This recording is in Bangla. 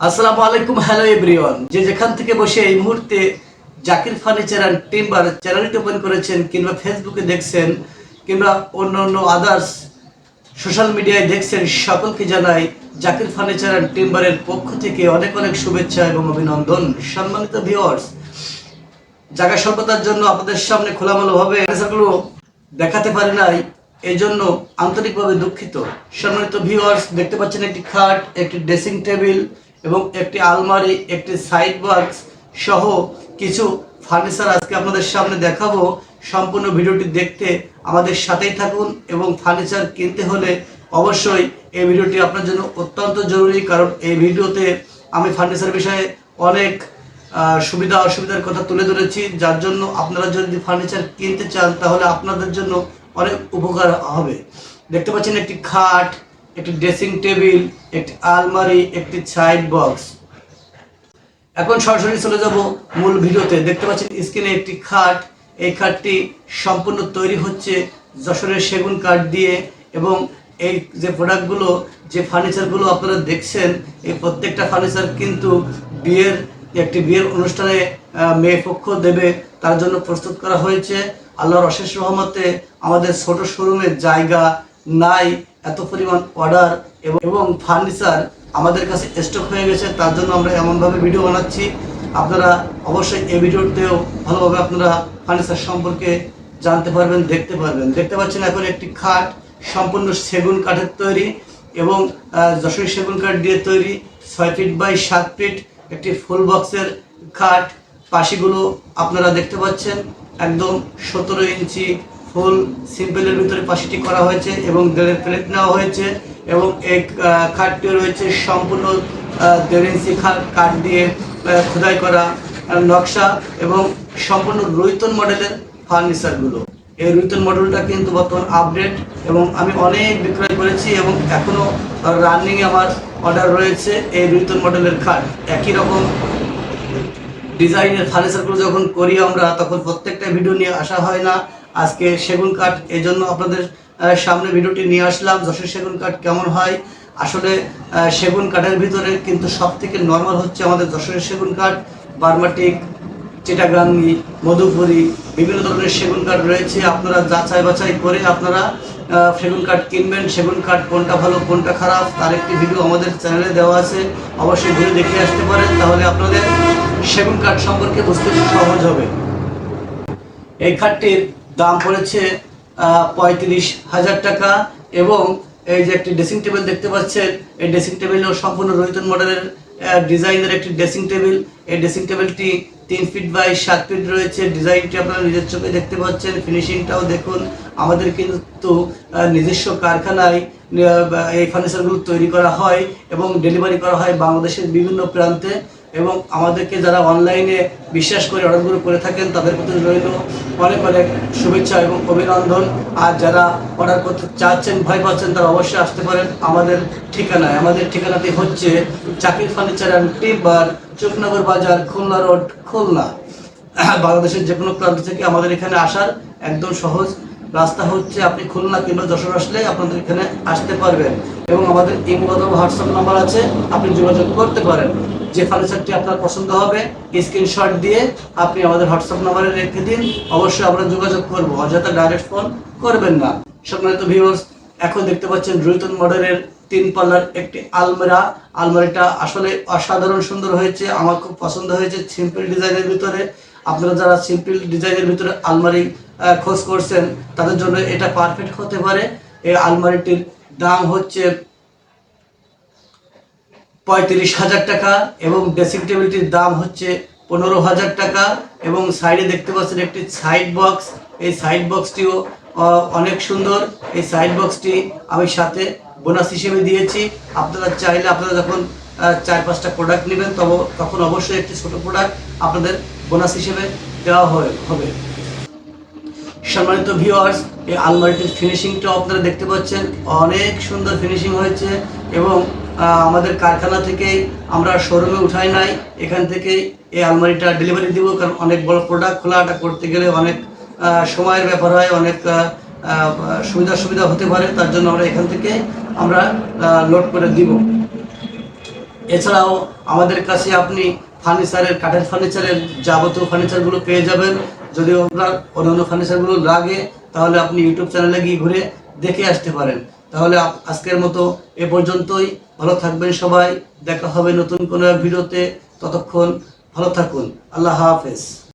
আসসালামু আলাইকুম, হ্যালো এভরিওয়ান। যে যেখান থেকে বসে এই মুহূর্তে জাকির ফার্নিচার অ্যান্ড টিম্বার চ্যানেলটি ওপেন করেছেন কিংবা ফেসবুকে দেখছেন কিংবা অন্য অন্য আদার্স সোশ্যাল মিডিয়ায় দেখছেন, সকলকে জানাই জাকির ফার্নিচার অ্যান্ড টিম্বারের পক্ষ থেকে অনেক অনেক শুভেচ্ছা এবং অভিনন্দন। সম্মানিত ভিউয়ার্স জায়গা স্বল্পতার জন্য আপনাদের সামনে খোলামেলাভাবে ফার্নিচারগুলো দেখাতে পারি নাই এই জন্য আন্তরিকভাবে দুঃখিত। সম্মানিত ভিউয়ার্স দেখতে পাচ্ছেন একটি খাট, একটি ড্রেসিং টেবিল এবং একটি আলমারি, একটি সাইড বক্স সহ কিছু ফার্নিচার আজকে আপনাদের সামনে দেখাবো। সম্পূর্ণ ভিডিওটি দেখতে আমাদের সাথেই থাকুন এবং ফার্নিচার কিনতে হলে অবশ্যই এই ভিডিওটি আপনার জন্য অত্যন্ত জরুরি, কারণ এই ভিডিওতে আমি ফার্নিচার বিষয়ে অনেক সুবিধা অসুবিধার কথা তুলে ধরেছি। যার জন্য আপনারা যদি ফার্নিচার কিনতে চান, তাহলে আপনাদের জন্য অনেক উপকার হবে। দেখতে পাচ্ছেন একটি খাট একটি ড্রেসিং টেবিল, একটি আলমারি, একটি সাইড বক্স। এখন সরাসরি চলে যাব মূল ভিডিওতে। দেখতে পাচ্ছেন স্ক্রিনে একটি খাট। এই খাটটি সম্পূর্ণ তৈরি হচ্ছে যশোরের সেগুন কাঠ দিয়ে এবং এই যে প্রোডাক্টগুলো, যে ফার্নিচারগুলো আপনারা দেখছেন, এই প্রত্যেকটা ফার্নিচার কিন্তু বিয়ের, একটি বিয়ের অনুষ্ঠানে মেয়ে পক্ষ দেবে। তার জন্য প্রস্তুত করা হয়েছে। আল্লাহর অশেষ রহমতে আমাদের ছোট শোরুমের জায়গা নাই। এত পরিমাণ অর্ডার এবং ফার্নিচার আমাদের কাছে স্টক হয়ে গেছে, তার জন্য আমরা এমনভাবে ভিডিও বানাচ্ছি। আপনারা অবশ্যই এই ভিডিওতেও ভালোভাবে আপনারা ফার্নিচার সম্পর্কে জানতে পারবেন, দেখতে পারবেন। দেখতে পাচ্ছেন এখন একটি খাট, সম্পূর্ণ সেগুন কাঠের তৈরি এবং যশোরী সেগুন কাঠ দিয়ে তৈরি, ছয় ফিট বাই সাত ফিট একটি ফুল বক্সের খাট। পাশিগুলো আপনারা দেখতে পাচ্ছেন, একদম সতেরো ইঞ্চি ফুল সিম্পলের ভিতরে পাশিটি করা হয়েছে এবং দেড়ের প্লেট নেওয়া হয়েছে এবং এই খাটটি রয়েছে সম্পূর্ণ দেড় কাঠ দিয়ে খোদাই করা নকশা এবং সম্পূর্ণ রৈতন মডেলের ফার্নিচারগুলো। এই রুইতন মডেলটা কিন্তু বর্তমান আপডেট এবং আমি অনেক বিক্রয় করেছি এবং এখনও রানিংয়ে আমার অর্ডার রয়েছে এই রুইতন মডেলের খাট। একই রকম ডিজাইনের ফার্নিচারগুলো যখন করি আমরা, তখন প্রত্যেকটা ভিডিও নিয়ে আসা হয় না। আজকে সেগুন কাঠ এই জন্য আপনাদের সামনে ভিডিওটি নিয়ে আসলাম। যশোর সেগুন কাঠ কেমন হয়? আসলে সেগুন কাঠের ভিতরে কিন্তু সব থেকে নর্মাল হচ্ছে আমাদের যশোরের সেগুন কাঠ। বার্মাটিক, চিটাগাঙ্গি, মধুপুরি, বিভিন্ন ধরনের সেগুন কাঠ রয়েছে। আপনারা যাচাই বাছাই করে আপনারা সেগুন কাঠ কিনবেন। সেগুন কাঠ কোনটা ভালো, কোনটা খারাপ, তার একটি ভিডিও আমাদের চ্যানেলে দেওয়া আছে। অবশ্যই ভিডিও দেখে আসতে পারেন, তাহলে আপনাদের সেগুন কাঠ সম্পর্কে বুঝতে সহজ হবে। এই খাটটির দাম পড়েছে পঁয়ত্রিশ হাজার টাকা এবং এই যে একটি ড্রেসিং টেবিল দেখতে পাচ্ছেন, এই ড্রেসিং টেবিলও সম্পূর্ণ রহিতন মডেলের ডিজাইনের একটি ড্রেসিং টেবিল এই ড্রেসিং টেবিলটি তিন ফিট বাই সাত ফিট রয়েছে। ডিজাইনটি আপনারা নিজের চোখে দেখতে পাচ্ছেন ফিনিশিংটাও দেখুন। আমাদের কিন্তু নিজস্ব কারখানায় এই ফার্নিচারগুলো তৈরি করা হয় এবং ডেলিভারি করা হয় বাংলাদেশের বিভিন্ন প্রান্তে। এবং আমাদেরকে যারা অনলাইনে বিশ্বাস করে অর্ডারগুলো করে থাকেন, তাদের প্রতি রইল অনেক অনেক শুভেচ্ছা এবং অভিনন্দন। আর যারা অর্ডার করতে চাচ্ছেন, ভয় পাচ্ছেন, তারা অবশ্যই আসতে পারেন। আমাদের ঠিকানায়, আমাদের ঠিকানাটি হচ্ছে চাকরি ফার্নিচার অ্যান্ড টিম্বার চোখনগর বাজার, খুলনা রোড, খুলনা। বাংলাদেশের যে কোনো প্রান্ত থেকে আমাদের এখানে আসার একদম সহজ রাস্তা হচ্ছে আপনি খুলনা কিংবা যশোর আসলে আপনাদের এখানে আসতে পারবেন। এবং আমাদের ইমো অথবা হোয়াটসঅ্যাপ নাম্বার আছে, আপনি যোগাযোগ করতে পারেন। যে ফার্নিচারটি আপনার পছন্দ হবে স্ক্রিনশট দিয়ে আপনি আমাদের হোয়াটসঅ্যাপ নাম্বারে রেখে দিন। অবশ্যই আমরা যোগাযোগ করব। অযথা ডাইরেক্ট ফোন করবেন না। সম্মানিত ভিউয়ার্স এখন দেখতে পাচ্ছেন রুইতন মডেলের তিন পাল্লার একটি আলমিরা। আলমারিটা আসলে অসাধারণ সুন্দর হয়েছে, আমার খুব পছন্দ হয়েছে সিম্পল ডিজাইনের ভিতরে। আপনারা যারা সিম্পল ডিজাইনের ভিতরে আলমারি খোঁজ করছেন, তাদের জন্য এটা পারফেক্ট হতে পারে। এই আলমারিটির দাম হচ্ছে পঁয়ত্রিশ হাজার টাকা এবং ড্রেসিং টেবিলটির দাম হচ্ছে পনেরো হাজার টাকা এবং সাইডে দেখতে পাচ্ছেন একটি সাইড বক্স এই সাইড বক্সটিও অনেক সুন্দর। এই সাইড বক্সটি আমি সাথে বোনাস হিসেবে দিয়েছি। আপনারা চাইলে আপনারা যখন চার পাঁচটা প্রোডাক্ট নেবেন, তব, তখন অবশ্যই একটি ছোট প্রোডাক্ট আপনাদের বোনাস হিসেবে দেওয়া হবে। সম্মানিত ভিউয়ার্স এই আলমারিটির ফিনিশিংটা আপনারা দেখতে পাচ্ছেন। অনেক সুন্দর ফিনিশিং হয়েছে এবং আমাদের কারখানা থেকেই আমরা শোরুমে উঠাই নাই। এখান থেকেই এই আলমারিটা ডেলিভারি দিব, কারণ অনেক বড় প্রোডাক্ট খোলাটা করতে গেলে অনেক সময়ের ব্যাপার হয়, অনেক সুবিধা সুবিধা হতে পারে। তার জন্য আমরা এখান থেকে আমরা লোড করে দিব। এছাড়াও আমাদের কাছে আপনি ফার্নিচারের, কাঠের ফার্নিচারের যাবতীয় ফার্নিচারগুলো পেয়ে যাবেন। যদি আপনার অন্যান্য ফার্নিচারগুলো লাগে তাহলে আপনি ইউটিউব চ্যানেলে গিয়ে ঘুরে দেখে আসতে পারেন। তাহলে আজকের মতো এ পর্যন্তই। ভালো থাকবেন সবাই। দেখা হবে নতুন কোনো ভিডিওতে। ততক্ষণ ভালো থাকুন। আল্লাহ হাফেজ।